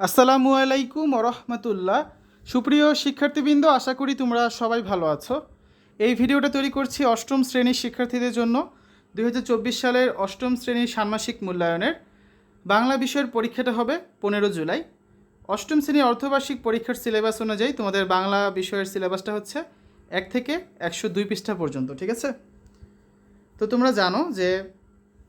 আসসালামু আলাইকুম রহমতুল্লাহ সুপ্রিয় শিক্ষার্থীবৃন্দ, আশা করি তোমরা সবাই ভালো আছো। এই ভিডিওটা তৈরি করছি অষ্টম শ্রেণির শিক্ষার্থীদের জন্য দু হাজার চব্বিশ সালের অষ্টম শ্রেণির ষান্মাসিক মূল্যায়নের। বাংলা বিষয়ের পরীক্ষাটা হবে পনেরো জুলাই। অষ্টম শ্রেণির অর্ধবার্ষিক পরীক্ষার সিলেবাস অনুযায়ী তোমাদের বাংলা বিষয়ের সিলেবাসটা হচ্ছে এক থেকে একশো দুই পৃষ্ঠা পর্যন্ত, ঠিক আছে? তো তোমরা জানো যে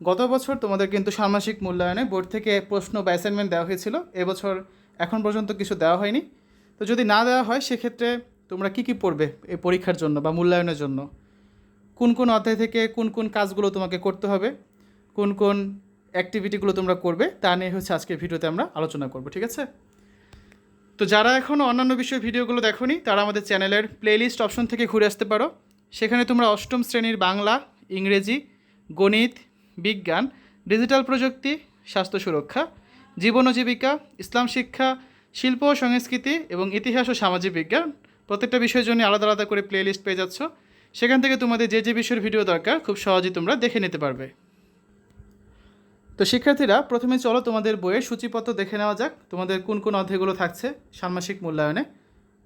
গত বছর তোমাদের কিন্তু ষান্মাসিক মূল্যায়নে বোর্ড থেকে প্রশ্ন বা অ্যাসাইনমেন্ট দেওয়া হয়েছিল। এবছর এখন পর্যন্ত কিছু দেওয়া হয়নি। তো যদি না দেওয়া হয়, সেক্ষেত্রে তোমরা কি কি পড়বে এই পরীক্ষার জন্য বা মূল্যায়নের জন্য? কোন কোন অধ্যায় থেকে কোন কোন কাজগুলো তোমাকে করতে হবে? কোন কোন অ্যাক্টিভিটিগুলো তোমরা করবে? তা নিয়ে হচ্ছে আজকের ভিডিওতে আমরা আলোচনা করব, ঠিক আছে? তো যারা এখনও অন্যান্য বিষয়ের ভিডিওগুলো দেখোনি, তারা আমাদের চ্যানেলের প্লেলিস্ট অপশন থেকে ঘুরে আসতে পারো। সেখানে তোমরা অষ্টম শ্রেণির বাংলা, ইংরেজি, গণিত বিজ্ঞান, ডিজিটাল প্রযুক্তি, স্বাস্থ্য সুরক্ষা, জীবন ও জীবিকা, ইসলাম শিক্ষা, শিল্প ও সংস্কৃতি এবং ইতিহাস ও সামাজিক বিজ্ঞান। প্রত্যেকটা বিষয়ের জন্য আলাদা আলাদা করে প্লেলিস্ট পেয়ে যাচ্ছ। সেখান থেকে তোমাদের যে যে বিষয়ের ভিডিও দরকার, খুব সহজেই তোমরা দেখে নিতে পারবে। তো শিক্ষার্থীরা, প্রথমে চলো তোমাদের বইয়ের সূচিপত্র দেখে নেওয়া যাক, তোমাদের কোন কোন অধ্যায়গুলো থাকছে ষান্মাসিক মূল্যায়নে।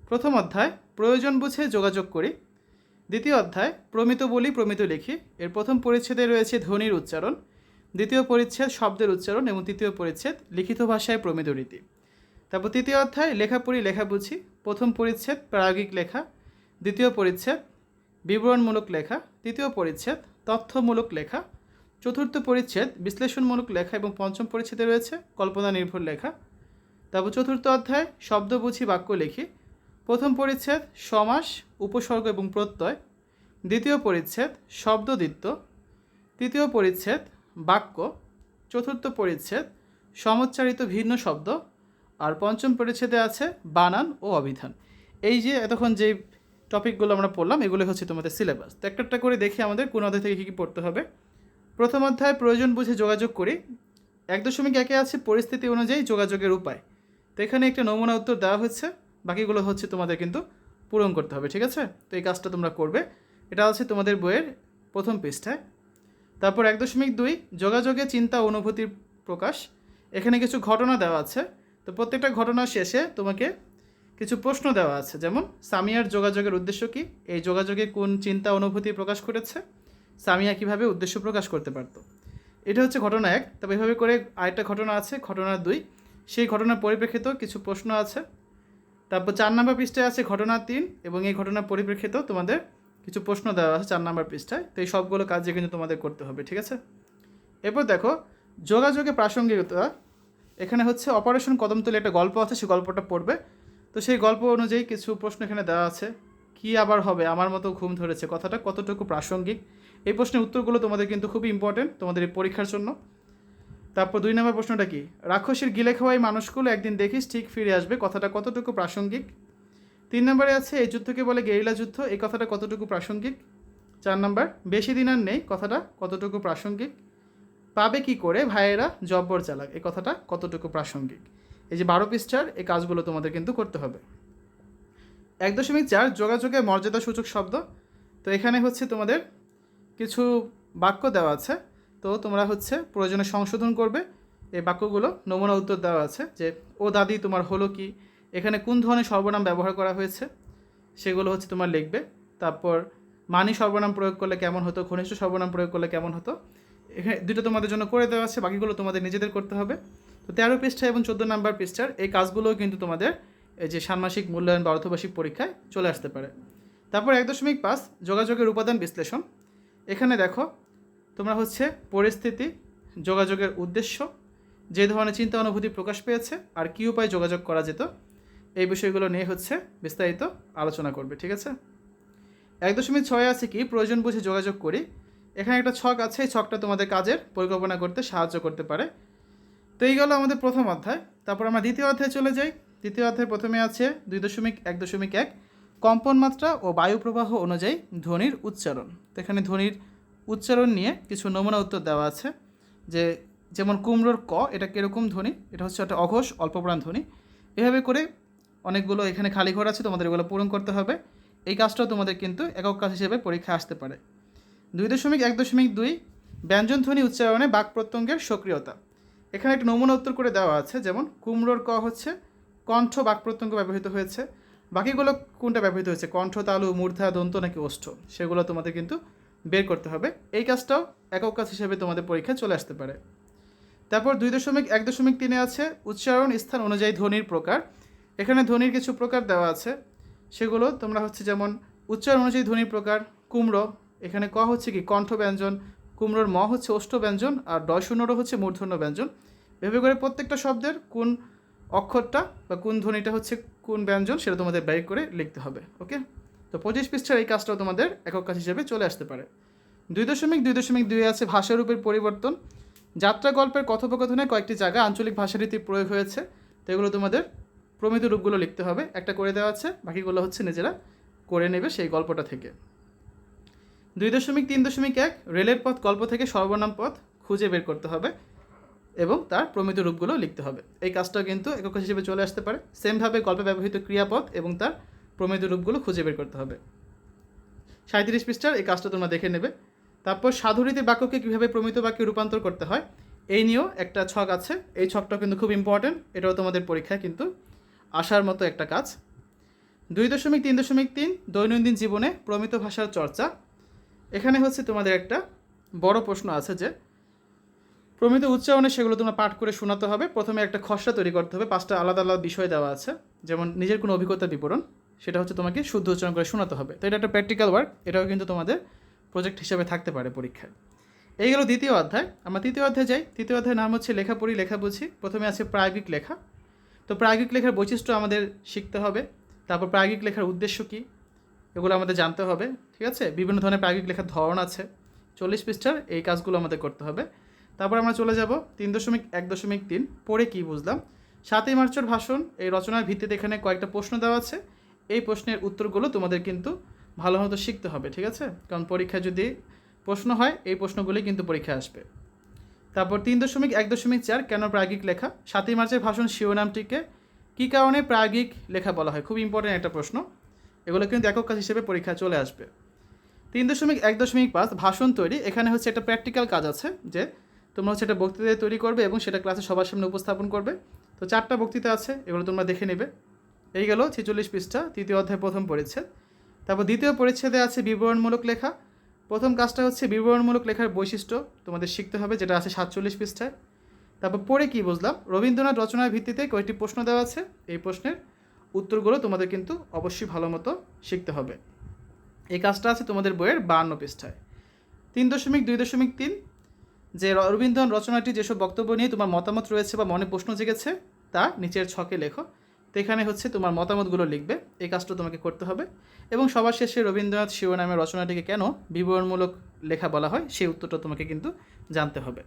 প্রথম অধ্যায়, প্রয়োজন বুঝে যোগাযোগ করি। দ্বিতীয় অধ্যায়, প্রমিত বলি, প্রমিত লিখি। এর প্রথম পরিচ্ছেদে রয়েছে ধ্বনির উচ্চারণ, দ্বিতীয় পরিচ্ছেদ শব্দের উচ্চারণ এবং তৃতীয় পরিচ্ছেদ লিখিত ভাষায় প্রমিত রীতি। তারপর তৃতীয় অধ্যায়, লেখা পড়ি, লেখা বুঝি। প্রথম পরিচ্ছেদ, প্রায়োগিক লেখা। দ্বিতীয় পরিচ্ছেদ, বিবরণমূলক লেখা। তৃতীয় পরিচ্ছেদ, তথ্যমূলক লেখা। চতুর্থ পরিচ্ছেদ, বিশ্লেষণমূলক লেখা এবং পঞ্চম পরিচ্ছেদে রয়েছে, কল্পনা নির্ভর লেখা। তারপর চতুর্থ অধ্যায়, শব্দ বুঝি, বাক্য লিখি। প্রথম পরিচ্ছেদ সমাস, উপসর্গ এবং প্রত্যয়। দ্বিতীয় পরিচ্ছেদ শব্দদিত্য তৃতীয় পরিচ্ছেদ বাক্য। চতুর্থ পরিচ্ছেদ সমচ্চারিত ভিন্ন শব্দ। আর পঞ্চম পরিচ্ছেদে আছে বানান ও অভিধান এই যে এতক্ষণ যে টপিকগুলো আমরা পড়লাম এগুলো হচ্ছে তোমাদের সিলেবাস। তো একটা একটা করে দেখি আমাদের কোন অধ্যায় থেকে কী কী পড়তে হবে। প্রথম অধ্যায়, প্রয়োজন বুঝে যোগাযোগ করি। এক দশমিক একে আছে পরিস্থিতি অনুযায়ী যোগাযোগের উপায়। তো এখানে একটা নমুনা উত্তর দেওয়া হচ্ছে। বাকিগুলো হচ্ছে তোমাদের কিন্তু পূরণ করতে হবে, ঠিক আছে? তো এই কাজটা তোমরা করবে। এটা আছে তোমাদের বইয়ের প্রথম পৃষ্ঠায়। তারপর এক দশমিক দুই, যোগাযোগে চিন্তা অনুভূতির প্রকাশ। এখানে কিছু ঘটনা দেওয়া আছে। তো প্রত্যেকটা ঘটনার শেষে তোমাকে কিছু প্রশ্ন দেওয়া আছে, যেমন, সামিয়ার যোগাযোগের উদ্দেশ্য কী? এই যোগাযোগে কোন চিন্তা অনুভূতি প্রকাশ করেছে? সামিয়া কীভাবে উদ্দেশ্য প্রকাশ করতে পারতো? এটা হচ্ছে ঘটনা এক। তবে এভাবে করে আরেকটা ঘটনা আছে, ঘটনা দুই। সেই ঘটনার পরিপ্রেক্ষিত কিছু প্রশ্ন আছে। তারপর চার নম্বর পৃষ্ঠায় আছে ঘটনা তিন এবং এই ঘটনার পরিপ্রেক্ষিতেও তোমাদের কিছু প্রশ্ন দেওয়া আছে চার নম্বর পৃষ্ঠায়। তো এই সবগুলো কাজে কিন্তু তোমাদের করতে হবে, ঠিক আছে? এরপর দেখো, যোগাযোগে প্রাসঙ্গিকতা। এখানে হচ্ছে অপারেশন কদমতলি একটা গল্প আছে সেই গল্পটা পড়বে। তো সেই গল্প অনুযায়ী কিছু প্রশ্ন এখানে দেওয়া আছে। কি আবার হবে? আমার মতো ঘুম ধরেছে। কথাটা কতটুকু প্রাসঙ্গিক? এই প্রশ্নের উত্তরগুলো তোমাদের কিন্তু খুবই ইম্পর্টেন্ট তোমাদের এই পরীক্ষার জন্য। তারপর দুই নম্বর প্রশ্নটা কি? রাক্ষসের গিলে খাওয়াই মানুষগুলো একদিন দেখিস ঠিক ফিরে আসবে। কথাটা কতটুকু প্রাসঙ্গিক? তিন নম্বরে আছে, এই যুদ্ধকে বলে গেরিলা যুদ্ধ, এই কথাটা কতটুকু প্রাসঙ্গিক? চার নম্বর, বেশি দিন আর নেই, কথাটা কতটুকু প্রাসঙ্গিক? পাবে কি করে? ভাইয়েরা, জব্বর চালাক, এই কথাটা কতটুকু প্রাসঙ্গিক? এই যে বারো পৃষ্ঠার, এই কাজগুলো তোমাদের কিন্তু করতে হবে। এক দশমিক চার, যোগাযোগে মর্যাদা সূচক শব্দ। তো এখানে হচ্ছে তোমাদের কিছু বাক্য দেওয়া আছে। তো তোমরা হচ্ছে প্রয়োজনে সংশোধন করবে। এই বাক্যগুলো নমুনা উত্তর দেওয়া আছে যে, ও দাদি, তোমার হলো কি? এখানে কোন ধরনের সর্বনাম ব্যবহার করা হয়েছে? সেগুলো হচ্ছে তোমার লিখবে। তারপর, মানি সর্বনাম প্রয়োগ করলে কেমন হতো? ঘনিষ্ঠ সর্বনাম প্রয়োগ করলে কেমন হতো? এখানে দুটো তোমাদের জন্য করে দেওয়া আছে, বাকিগুলো তোমাদের নিজেদের করতে হবে। তো তেরো পৃষ্ঠা এবং চোদ্দ নাম্বার পৃষ্ঠার এই কাজগুলোও কিন্তু তোমাদের এই যে ষান্মাসিক মূল্যায়ন বা অর্ধবার্ষিক পরীক্ষায় চলে আসতে পারে। তারপর এক দশমিক পাঁচ, যোগাযোগের উপাদান বিশ্লেষণ। এখানে দেখো তোমরা হচ্ছে পরিস্থিতি, যোগাযোগের উদ্দেশ্য, যে ধরনের চিন্তা অনুভূতি প্রকাশ পেয়েছে আর কী উপায়ে যোগাযোগ করা যেত, এই বিষয়গুলো নিয়ে হচ্ছে বিস্তারিত আলোচনা করবে, ঠিক আছে? এক দশমিক ছয় আছে কি? প্রয়োজন বুঝে যোগাযোগ করি। এখানে একটা ছক আছে, এই ছকটা তোমাদের কাজের পরিকল্পনা করতে সাহায্য করতে পারে। তো এই গেলো আমাদের প্রথম অধ্যায়। তারপর আমরা দ্বিতীয় অধ্যায়ে চলে যাই। দ্বিতীয় অধ্যায় প্রথমে আছে দুই দশমিক এক দশমিক এক, কম্পন মাত্রা ও বায়ু প্রবাহ অনুযায়ী ধ্বনির উচ্চারণ। তো এখানে ধ্বনির উচ্চারণ নিয়ে কিছু নমুনা উত্তর দেওয়া আছে, যে যেমন কুমড়োর ক, এটা কীরকম ধ্বনি? এটা হচ্ছে একটা অঘোষ, অল্পপ্রাণ ধ্বনি। এভাবে করে অনেকগুলো এখানে খালি ঘর আছে, তোমাদের এগুলো পূরণ করতে হবে। এই কাজটাও তোমাদের কিন্তু একক কাজ হিসেবে পরীক্ষা আসতে পারে। দুই দশমিক এক দশমিক দুই, ব্যঞ্জন ধ্বনি উচ্চারণে বাক প্রত্যঙ্গের সক্রিয়তা। এখানে একটা নমুনা উত্তর করে দেওয়া আছে, যেমন কুমড়োর ক হচ্ছে কণ্ঠ বাক প্রত্যঙ্গ ব্যবহৃত হয়েছে। বাকিগুলো কোনটা ব্যবহৃত হয়েছে? কণ্ঠ, তালু, মূর্ধা, দন্ত নাকি ওষ্ঠ? সেগুলো তোমাদের কিন্তু বের করতে হবে। এই কাজটাও একক কাজ হিসেবে তোমাদের পরীক্ষায় চলে আসতে পারে। তারপর দুই দশমিক, এক দশমিক তিনে আছে, উচ্চারণ স্থান অনুযায়ী ধ্বনির প্রকার। এখানে ধ্বনির কিছু প্রকার দেওয়া আছে। সেগুলো তোমরা হচ্ছে যেমন উচ্চারণ অনুযায়ী ধ্বনির প্রকার, কুমড়ো, এখানে ক হচ্ছে কি, কণ্ঠ ব্যঞ্জন, কুমড়োর ম হচ্ছে ওষ্ঠ ব্যঞ্জন, আর ডয় শূন্যরও হচ্ছে মূর্ধন্য ব্যঞ্জন। ভেবে করে প্রত্যেকটা শব্দের কোন অক্ষরটা বা কোন ধ্বনিটা হচ্ছে কোন ব্যঞ্জন সেটা তোমাদের ব্যয় করে লিখতে হবে, ওকে? তো পঁচিশ পৃষ্ঠার এই কাজটাও তোমাদের একক কাজ হিসেবে চলে আসতে পারে। দুই দশমিক দুই দশমিক দুই আছে ভাষারূপের পরিবর্তন। যাত্রা গল্পের কথোপকথনে কয়েকটি জায়গায় আঞ্চলিক ভাষারীতি প্রয়োগ হয়েছে। তো এগুলো তোমাদের প্রমিত রূপগুলো লিখতে হবে। একটা করে দেওয়া আছে, বাকিগুলো হচ্ছে নিজেরা করে নেবে সেই গল্পটা থেকে। দুই দশমিক তিন দশমিক এক, রেলের পথ, গল্প থেকে সর্বনাম পথ খুঁজে বের করতে হবে এবং তার প্রমিত রূপগুলো লিখতে হবে। এই কাজটাও কিন্তু একক হিসেবে চলে আসতে পারে। সেমভাবে গল্পে ব্যবহৃত ক্রিয়াপদ এবং তার প্রমিত রূপগুলো খুঁজে বের করতে হবে। সাঁত্রিশ পৃষ্ঠার এই কাজটা তোমরা দেখে নেবে। তারপর সাধুরীতির বাক্যকে কীভাবে প্রমিত বাক্যে রূপান্তর করতে হয়, এই নিয়েও একটা ছক আছে। এই ছকটাও কিন্তু খুব ইম্পর্ট্যান্ট এটাও তোমাদের পরীক্ষায় কিন্তু আসার মতো একটা কাজ। দুই দশমিক তিন দশমিক তিন, দৈনন্দিন জীবনে প্রমিত ভাষার চর্চা। এখানে হচ্ছে তোমাদের একটা বড় প্রশ্ন আছে যে, প্রমিত উচ্চারণে সেগুলো তোমরা পাঠ করে শোনাতে হবে। প্রথমে একটা খসড়া তৈরি করতে হবে। পাঁচটা আলাদা আলাদা বিষয় দেওয়া আছে, যেমন নিজের কোনো অভিজ্ঞতা বিবরণ। সেটা হচ্ছে তোমাকে শুদ্ধ উচ্চারণ করে শোনাতে হবে। তো এটা একটা প্র্যাকটিক্যাল ওয়ার্ক এটাও কিন্তু তোমাদের প্রজেক্ট হিসেবে থাকতে পারে পরীক্ষায়। এই গেল দ্বিতীয় অধ্যায়। আমরা তৃতীয় অধ্যায়ে যাই। তৃতীয় অধ্যায়ের নাম হচ্ছে লেখা পড়ি লেখা বুঝি প্রথমে আছে প্রায়োগিক লেখা। তো প্রায়োগিক লেখার বৈশিষ্ট্য আমাদের শিখতে হবে। তারপর প্রায়োগিক লেখার উদ্দেশ্য কী? এগুলো আমাদের জানতে হবে, ঠিক আছে? বিভিন্ন ধরনের প্রায়োগিক লেখার ধরন আছে। চল্লিশ পৃষ্ঠার এই কাজগুলো আমাদের করতে হবে। তারপর আমরা চলে যাব তিন দশমিক এক দশমিক তিন, পড়ে কী বুঝলাম? সাতই মার্চের ভাষণ, এই রচনার ভিত্তিতে এখানে কয়েকটা প্রশ্ন দেওয়া আছে। এই প্রশ্নের উত্তরগুলো তোমাদের কিন্তু ভালো মতো শিখতে হবে, ঠিক আছে? কারণ পরীক্ষায় যদি প্রশ্ন হয়, এই প্রশ্নগুলি কিন্তু পরীক্ষায় আসবে। তারপর তিন দশমিক এক দশমিক চার কেন প্রায়োগিক লেখা? সাতই মার্চের ভাষণ শিরোনামটিকে কী কারণে প্রায়োগিক লেখা বলা হয়? খুব ইম্পর্টেন্ট একটা প্রশ্ন। এগুলো কিন্তু একক কাজ হিসেবে পরীক্ষায় চলে আসবে। তিন দশমিক এক দশমিক পাঁচ ভাষণ তৈরি, এখানে হচ্ছে একটা প্র্যাকটিক্যাল কাজ আছে যে তোমরা হচ্ছে একটা বক্তৃতা তৈরি করবে এবং সেটা ক্লাসে সবার সামনে উপস্থাপন করবে। তো চারটা বক্তৃতা আছে, এগুলো তোমরা দেখে নেবে। এই গেল ছেচল্লিশ পৃষ্ঠা, তৃতীয় অধ্যায় প্রথম পরিচ্ছেদ। তারপর দ্বিতীয় পরিচ্ছেদে আছে বিবরণমূলক লেখা। প্রথম কাজটা হচ্ছে বিবরণমূলক লেখার বৈশিষ্ট্য তোমাদের শিখতে হবে, যেটা আছে সাতচল্লিশ পৃষ্ঠায়। তারপর পরে কি বুঝলাম? রবীন্দ্রনাথ রচনার ভিত্তিতে কয়েকটি প্রশ্ন দেওয়া আছে। এই প্রশ্নের উত্তরগুলো তোমাদের কিন্তু অবশ্যই ভালো মতো শিখতে হবে। এই কাজটা আছে তোমাদের বইয়ের বান্ন পৃষ্ঠায়। তিন দশমিক দুই দশমিক তিন, যে রবীন্দ্রনাথ রচনাটি যেসব বক্তব্য নিয়ে তোমার মতামত রয়েছে বা মনে প্রশ্ন জেগেছে, তা নিচের ছকে লেখো। তো এখানে হচ্ছে তোমার মতামতগুলো লিখবে। এই কাজটা তোমাকে করতে হবে। এবং সবার শেষে রবীন্দ্রনাথ শিরোনামের রচনাটিকে কেন বিবরণমূলক লেখা বলা হয়, সেই উত্তরটা তোমাকে কিন্তু জানতে হবে।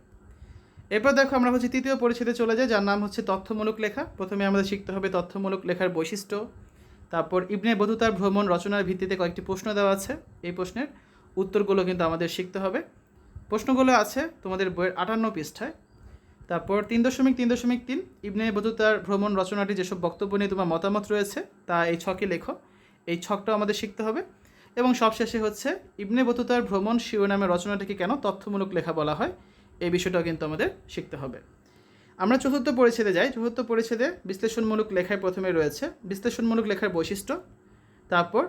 এরপর দেখো আমরা হচ্ছে তৃতীয় পরিচ্ছেদে চলে যাই, যার নাম হচ্ছে তথ্যমূলক লেখা। প্রথমে আমাদের শিখতে হবে তথ্যমূলক লেখার বৈশিষ্ট্য। তারপর ইবনে বধুতার ভ্রমণ রচনার ভিত্তিতে কয়েকটি প্রশ্ন দেওয়া আছে। এই প্রশ্নের উত্তরগুলো কিন্তু আমাদের শিখতে হবে। প্রশ্নগুলো আছে তোমাদের বইয়ের আটান্ন পৃষ্ঠায়। তারপর তিন দশমিক তিন দশমিক, তিন। ইবনে বধুতার ভ্রমণ রচনাটি যেসব বক্তব্য নিয়ে তোমার মতামত রয়েছে, তা এই ছকে লেখো। এই ছকটাও আমাদের শিখতে হবে। এবং সবশেষে হচ্ছে, ইবনে বতুতার ভ্রমণ শিরোনামের রচনাটিকে কেন তথ্যমূলক লেখা বলা হয়, এই বিষয়টাও কিন্তু আমাদের শিখতে হবে। আমরা চতুর্থ পরিচ্ছেদে যাই। চতুর্থ পরিচ্ছেদে বিশ্লেষণমূলক লেখায় প্রথমে রয়েছে, বিশ্লেষণমূলক লেখার বৈশিষ্ট্য। তারপর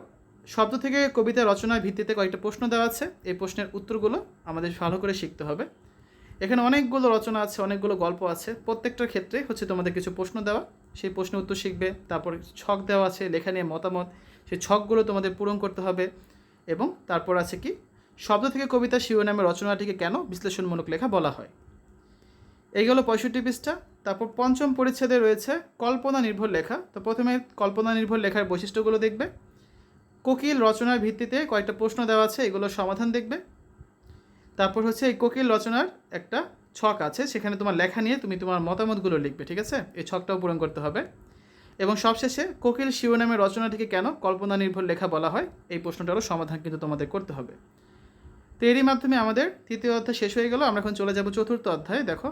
শব্দ থেকে কবিতা রচনার ভিত্তিতে কয়েকটা প্রশ্ন দেওয়া আছে। এই প্রশ্নের উত্তরগুলো আমাদের ভালো করে শিখতে হবে। এখানে অনেকগুলো রচনা আছে, অনেকগুলো গল্প আছে। প্রত্যেকটার ক্ষেত্রে হচ্ছে তোমাদের কিছু প্রশ্ন দেওয়া। সেই প্রশ্নের উত্তর শিখবে, তারপর ছক দেওয়া আছে, লেখা নিয়ে মতামত। সেই ছকগুলো তোমাদের পূরণ করতে হবে। এবং তারপর আছে কি? শব্দ থেকে কবিতা শিরোনামের রচনাটিকে কেন বিশ্লেষণমূলক লেখা বলা হয়? এই গেল পঁয়ষট্টি পৃষ্ঠা। তারপর পঞ্চম পরিচ্ছেদে রয়েছে কল্পনা নির্ভর লেখা। তো প্রথমে কল্পনা নির্ভর লেখার বৈশিষ্ট্যগুলো দেখবে। কোকিল রচনার ভিত্তিতে কয়েকটা প্রশ্ন দেওয়া আছে, এগুলোর সমাধান দেখবে। তারপর হচ্ছে এই কোকিল রচনার একটা ছক আছে, সেখানে তোমার লেখা নিয়ে তুমি তোমার মতামতগুলো লিখবে, ঠিক আছে? এই ছকটাও পূরণ করতে হবে। এবং সবশেষে কোকিল শিরোনামের রচনাটিকে কেন কল্পনা নির্ভর লেখা বলা হয়, এই প্রশ্নটারও সমাধান কিন্তু তোমাদের করতে হবে। তো এরই মাধ্যমে আমাদের তৃতীয় অধ্যায় শেষ হয়ে গেল, আমরা এখন চলে যাব চতুর্থ অধ্যায়ে, দেখো।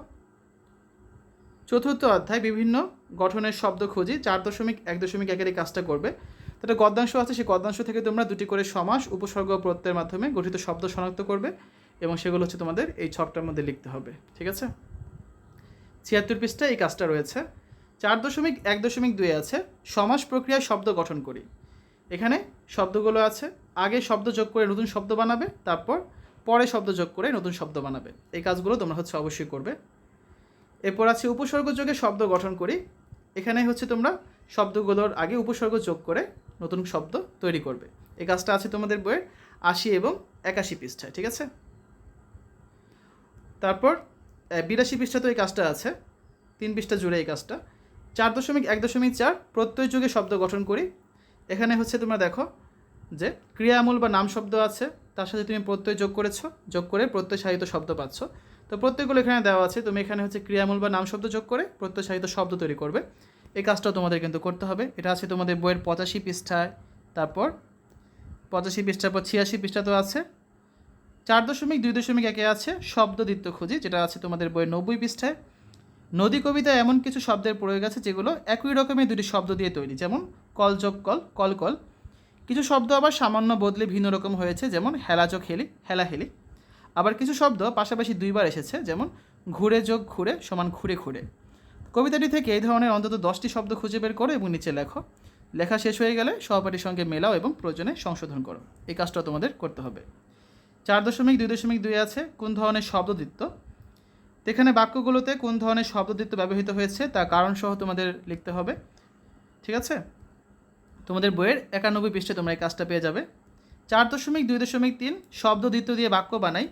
চতুর্থ অধ্যায় বিভিন্ন গঠনের শব্দ খুঁজি, চার দশমিক এক দশমিক একের এই কাজটা করবে। তাহলে গদ্যাংশ আছে, সেই গদ্যাংশ থেকে তোমরা দুটি করে সমাস, উপসর্গ প্রত্যয়ের মাধ্যমে গঠিত শব্দ শনাক্ত করবে। এবং সেগুলো হচ্ছে তোমাদের এই ছকটার মধ্যে লিখতে হবে, ঠিক আছে? ছিয়াত্তর পৃষ্ঠা এই কাজটা রয়েছে। চার দশমিক এক দশমিক দুই আছে, সমাস প্রক্রিয়ায় শব্দ গঠন করি। এখানে শব্দগুলো আছে, আগে শব্দ যোগ করে নতুন শব্দ বানাবে, তারপর পরে শব্দ যোগ করে নতুন শব্দ বানাবে। এই কাজগুলো তোমরা হচ্ছে অবশ্যই করবে। এরপর আছে উপসর্গ যোগে শব্দ গঠন করি। এখানে হচ্ছে তোমরা শব্দগুলোর আগে উপসর্গ যোগ করে নতুন শব্দ তৈরি করবে। এই কাজটা আছে তোমাদের বইয়ের আশি এবং একাশি পৃষ্ঠায়, ঠিক আছে? তারপর বিরাশি পৃষ্ঠা তো এই কাজটা আছে, তিন পৃষ্ঠা জুড়ে এই কাজটা। চার দশমিক এক দশমিক চার, প্রত্যয় যুগে শব্দ গঠন করি। এখানে হচ্ছে তোমরা দেখো যে ক্রিয়ামূল বা নাম শব্দ আছে, তার সাথে তুমি প্রত্যয় যোগ করেছ, যোগ করে প্রত্যয় সাহিত্য শব্দ পাচ্ছ। তো প্রত্যয়গুলো এখানে দেওয়া আছে, তুমি এখানে হচ্ছে ক্রিয়ামূল বা নাম শব্দ যোগ করে প্রত্যয় সাহিত্য শব্দ তৈরি করবে। এই কাজটাও তোমাদের কিন্তু করতে হবে। এটা আছে তোমাদের বইয়ের পঁচাশি পৃষ্ঠায়, তারপর পঁচাশি পৃষ্ঠার পর ছিয়াশি পৃষ্ঠা তো আছে। চার দশমিক দুই দশমিক একে আছে শব্দ দ্বিত্ব খুঁজি, যেটা আছে তোমাদের বইয়ের নব্বই পৃষ্ঠায়। নদী কবিতায় এমন কিছু শব্দের প্রয়োগ আছে যেগুলো একই রকমের দুটি শব্দ দিয়ে তৈরি, যেমন কল যোগ কল কল কল কিছু শব্দ আবার সামান্য বদলে ভিন্ন রকম হয়েছে, যেমন হেলা যোগ হেলি হেলা হেলি আবার কিছু শব্দ পাশাপাশি দুইবার এসেছে, যেমন ঘুরে যোগ ঘুরে সমান ঘুরে ঘুরে। কবিতাটি থেকে এই ধরনের অন্তত দশটি শব্দ খুঁজে বের করো এবং নিচে লেখো। লেখা শেষ হয়ে গেলে সহপাঠীর সঙ্গে মেলাও এবং প্রয়োজনে সংশোধন করো। এই কাজটা তোমাদের করতে হবে। চার দশমিক, দুই দশমিক, দুই আছে, কোন ধরনের শব্দদিত্ব তো এখানে বাক্যগুলোতে কোন ধরনের শব্দদিত্ব ব্যবহৃত হয়েছে তা কারণসহ তোমাদের লিখতে হবে, ঠিক আছে? তোমাদের বইয়ের একানব্বই পৃষ্ঠে তোমরা এই কাজটা পেয়ে যাবে। চার দশমিক, দুই দশমিক, তিন শব্দদিত্য দিয়ে বাক্য বানাই।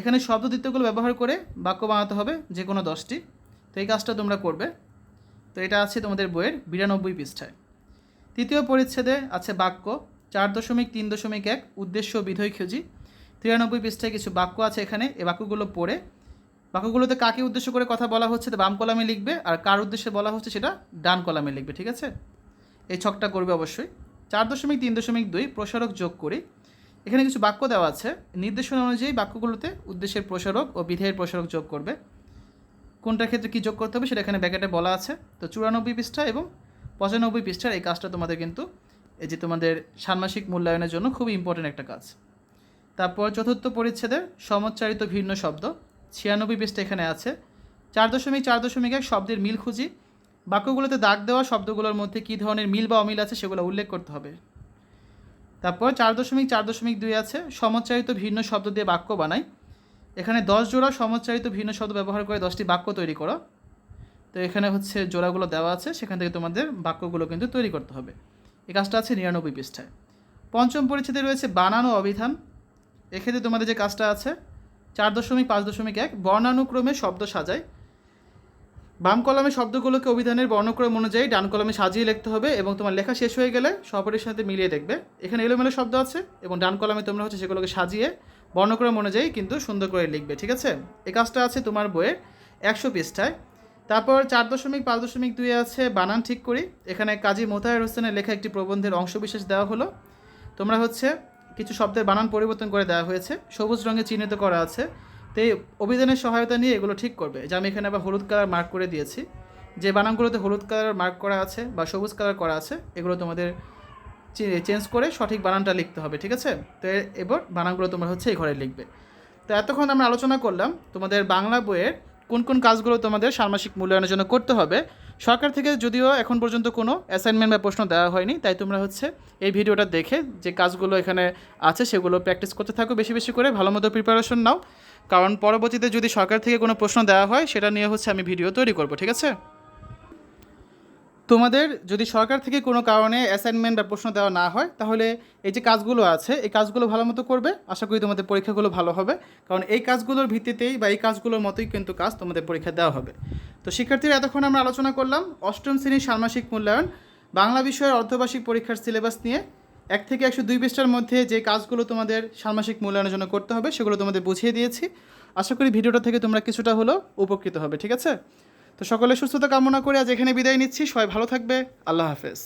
এখানে শব্দদিত্যগুলো ব্যবহার করে বাক্য বানাতে হবে যে কোনো দশটি। তো এই কাজটা তোমরা করবে। তো এটা আছে তোমাদের বইয়ের বিরানব্বই পৃষ্ঠায়। তৃতীয় পরিচ্ছেদে আছে বাক্য, চার দশমিক, তিন দশমিক এক, উদ্দেশ্য বিধয় খুঁজি। তিরানব্বই পৃষ্ঠায় কিছু বাক্য আছে এখানে। এই বাক্যগুলো পড়ে। বাক্যগুলোতে কাকে উদ্দেশ্য করে কথা বলা হচ্ছে? তো বাম কলামে লিখবে। আর কার উদ্দেশ্যে বলা হচ্ছে সেটা ডান কলামে লিখবে, ঠিক আছে? এই ছকটা করবে অবশ্যই। চার দশমিক তিন দশমিক দুই, প্রসারক যোগ করি। এখানে কিছু বাক্য দেওয়া আছে। নির্দেশনা অনুযায়ী বাক্যগুলোতে উদ্দেশ্যের প্রসারক ও বিধেয়ের প্রসারক যোগ করবে। কোনটার ক্ষেত্রে কী যোগ করতে হবে সেটা এখানে ব্যাকেটে বলা আছে। তো চুরানব্বই পৃষ্ঠা এবং পঁচানব্বই পৃষ্ঠার এই কাজটা তোমাদের কিন্তু এই যে তোমাদের ষান্মাসিক মূল্যায়নের জন্য খুবই ইম্পর্টেন্ট একটা কাজ। তারপর চতুর্থ পরিচ্ছেদের সমচ্চারিত ভিন্ন শব্দ। ছিয়ানব্বই পৃষ্ঠা এখানে আছে। চার দশমিক চার দশমিক এক শব্দের মিল খুঁজি। বাক্যগুলোতে দাগ দেওয়া শব্দগুলোর মধ্যে কী ধরনের মিল বা অমিল আছে সেগুলো উল্লেখ করতে হবে। তারপর চার দশমিক চার দশমিক দুই আছে, সমচ্চারিত ভিন্ন শব্দ দিয়ে বাক্য বানাই। এখানে দশ জোড়া সমচ্চারিত ভিন্ন শব্দ ব্যবহার করে দশটি বাক্য তৈরি করো। তো এখানে হচ্ছে জোড়াগুলো দেওয়া আছে, সেখান থেকে তোমাদের বাক্যগুলো কিন্তু তৈরি করতে হবে। এই কাজটা আছে নিরানব্বই পৃষ্ঠায়। পঞ্চম পরিচ্ছেদে রয়েছে বানানো অভিধান। এক্ষেত্রে তোমাদের যে কাজটা আছে, চার দশমিক পাঁচ দশমিক এক, বর্ণানুক্রমে শব্দ সাজায়। বাম কলমে শব্দগুলোকে অভিধানের বর্ণক্রম অনুযায়ী ডান কলমে সাজিয়ে লিখতে হবে এবং তোমার লেখা শেষ হয়ে গেলে সপরের সাথে মিলিয়ে দেখবে। এখানে এলোমেলো শব্দ আছে এবং ডান কলমে তোমরা হচ্ছে সেগুলোকে সাজিয়ে বর্ণক্রম অনুযায়ী কিন্তু সুন্দর করে লিখবে, ঠিক আছে? এই কাজটা আছে তোমার বইয়ে একশো পৃষ্ঠায়। তারপর চার দশমিক পাঁচ দশমিক দুই আছে বানান ঠিক করি। এখানে কাজী মোতায়ের হোসেনের লেখা একটি প্রবন্ধের অংশবিশেষ দেওয়া হলো। তোমরা হচ্ছে কিছু শব্দের বানান পরিবর্তন করে দেওয়া হয়েছে। সবুজ রঙে চিহ্নিত করা আছে। তো এই অভিধানের সহায়তা নিয়ে এগুলো ঠিক করবে। যে আমি এখানে আবার হলুদ কালার মার্ক করে দিয়েছি। যে বানানগুলোতে হলুদ কালার মার্ক করা আছে বা সবুজ কালার করা আছে, এগুলো তোমাদের চেঞ্জ করে সঠিক বানানটা লিখতে হবে, ঠিক আছে? তো এবার বানানগুলো তোমরা হচ্ছে এই ঘরে লিখবে। তো এতক্ষণ আমরা আলোচনা করলাম তোমাদের বাংলা বইয়ের কোন কোন কাজগুলো তোমাদের ষান্মাসিক মূল্যায়নের জন্য করতে হবে। সরকার থেকে যদিও এখন পর্যন্ত কোনো অ্যাসাইনমেন্ট বা প্রশ্ন দেওয়া হয়নি, তাই তোমরা হচ্ছে এই ভিডিওটা দেখে যে কাজগুলো এখানে আছে সেগুলো প্র্যাকটিস করতে থাকো বেশি বেশি করে, ভালো মতো প্রিপারেশন নাও। কারণ পরবর্তীতে যদি সরকার থেকে কোনো প্রশ্ন দেওয়া হয়, সেটা নিয়ে হচ্ছে আমি ভিডিও তৈরি করব, ঠিক আছে? তোমাদের যদি সরকার থেকে কোনো কারণে অ্যাসাইনমেন্ট বা প্রশ্ন দেওয়া না হয়, তাহলে এই যে কাজগুলো আছে, এই কাজগুলো ভালো মতো করবে। আশা করি তোমাদের পরীক্ষাগুলো ভালো হবে। কারণ এই কাজগুলোর ভিত্তিতেই বা এই কাজগুলোর মতোই কিন্তু কাজ তোমাদের পরীক্ষা দেওয়া হবে। তো শিক্ষার্থীরা, এতক্ষণ আমরা আলোচনা করলাম অষ্টম শ্রেণির ষান্মাসিক মূল্যায়ন, বাংলা বিষয়ের অর্ধবার্ষিক পরীক্ষার সিলেবাস নিয়ে। এক থেকে একশো দুই পৃষ্ঠার মধ্যে যে কাজগুলো তোমাদের ষান্মাসিক মূল্যায়নের জন্য করতে হবে, সেগুলো তোমাদের বুঝিয়ে দিয়েছি। আশা করি ভিডিওটা থেকে তোমরা কিছুটা হলেও উপকৃত হবে, ঠিক আছে? তো সকলে সুস্থতা কামনা করে আজ এখানে বিদায় নিচ্ছি। সবাই ভালো থাকবে। আল্লাহ হাফেজ।